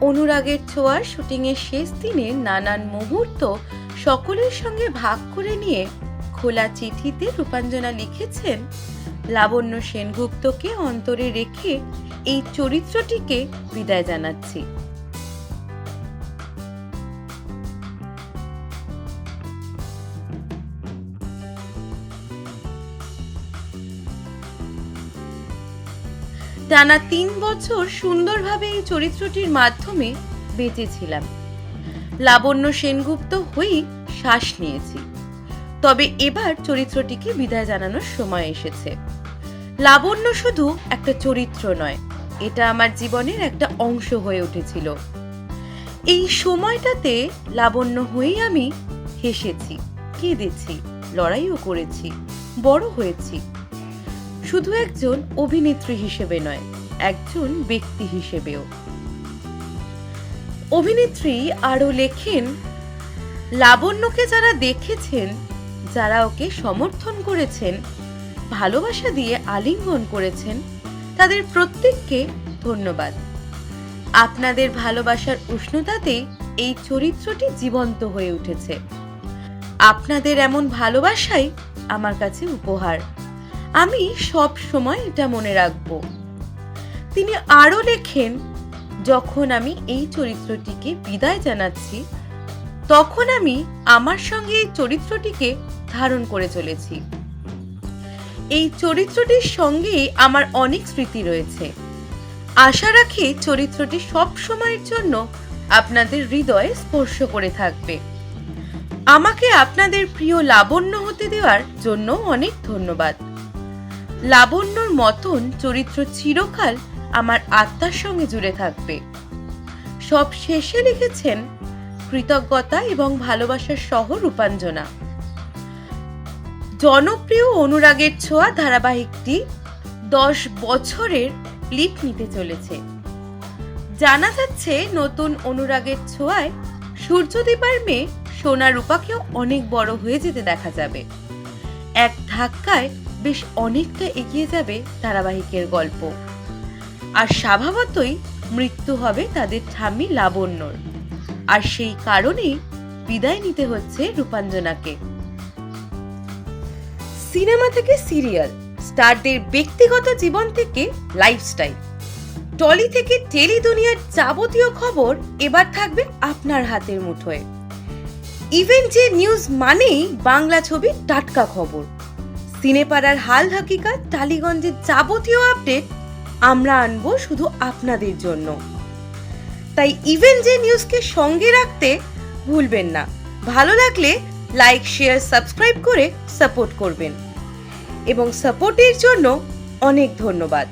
অনুরাগের ছোঁয়ার শুটিংয়ের শেষ দিনে নানান মুহূর্ত সকলের সঙ্গে ভাগ করে নিয়ে খোলা চিঠিতে রূপাঞ্জনা লিখেছেন লাবণ্য সেনগুপ্তকে অন্তরে রেখে এই চরিত্রটিকে বিদায় জানাচ্ছি। টানা তিন বছর সুন্দরভাবে এই চরিত্রটির মাধ্যমে বেঁচেছিলাম। লাবণ্য সেনগুপ্ত হয়েই শ্বাস নিয়েছি। তবে এবার চরিত্রটিকে বিদায় জানানোর সময় এসেছে। লাবণ্য শুধু একটা চরিত্র নয়, এটা আমার জীবনের একটা অংশ হয়ে উঠেছিল। এই সময়টাতে লাবণ্য হয়েই আমি হেসেছি, কেঁদেছি, লড়াইও করেছি, বড় হয়েছি। শুধু একজন অভিনেত্রী হিসেবে নয়, একজন ব্যক্তি হিসেবেও। অভিনেত্রী আরও লেখেন, লাবণ্যকে যারা দেখেছেন, যারা ওকে সমর্থন করেছেন, ভালোবাসা দিয়ে আলিঙ্গন করেছেন, তাদের প্রত্যেককে ধন্যবাদ। আপনাদের ভালোবাসার উষ্ণতাতে এই চরিত্রটি জীবন্ত হয়ে উঠেছে। আপনাদের এমন ভালোবাসাই আমার কাছে উপহার। আমি সব সময় এটা মনে রাখব। তিনি আরও লেখেন, যখন আমি এই চরিত্রটিকে বিদায় জানাচ্ছি, তখন আমি আমার সঙ্গে এই চরিত্রটিকে ধারণ করে চলেছি। এই চরিত্রটির সঙ্গে আমার অনেক স্মৃতি রয়েছে। আশা রাখি চরিত্রটি সব সময়ের জন্য আপনাদের হৃদয়ে স্পর্শ করে থাকবে। আমাকে আপনাদের প্রিয় লাবণ্য হতে দেওয়ার জন্য অনেক ধন্যবাদ। লাবণ্যর মতন চরিত্র চিরকাল আমার আত্মার সঙ্গে জুড়ে থাকবে। সব শেষে লিখেছেন, কৃতজ্ঞতা এবং ভালোবাসার সহ রূপাঞ্জনা। জনপ্রিয় অনুরাগের ছোঁয়া ধারাবাহিকটি দশ বছরের লিপ নিতে চলেছে। জানা যাচ্ছে, নতুন অনুরাগের ছোঁয়ায় সূর্যদীপার মেয়ে সোনা রূপাকেও অনেক বড় হয়ে যেতে দেখা যাবে। এক ধাক্কায় বেশ অনেকটা এগিয়ে যাবে ধারাবাহিকের গল্প। আর স্বভাবতই মৃত্যু হবে তাদের ঠাম্মি লাবণ্যর। আর সেই কারণেই বিদায় নিতে হচ্ছে রূপাঞ্জনাকে। সিনেমা থেকে সিরিয়াল, স্টারদের ব্যক্তিগত জীবন থেকে লাইফস্টাইল। টলি থেকে টেলি দুনিয়ার যাবতীয় খবর এবার থাকবে আপনার হাতের মুঠোয়। ইভেন্ট যে নিউজ মানেই বাংলা ছবির টাটকা খবর। সিনেপাড়ার হাল হাকিকাত টালিগঞ্জের যাবতীয় আপডেট আমরা আনব শুধু আপনাদের জন্য। তাই ইভেন যে নিউজকে সঙ্গে রাখতে ভুলবেন না। ভালো লাগলে লাইক শেয়ার সাবস্ক্রাইব করে সাপোর্ট করবেন। এবং সাপোর্টের জন্য অনেক ধন্যবাদ।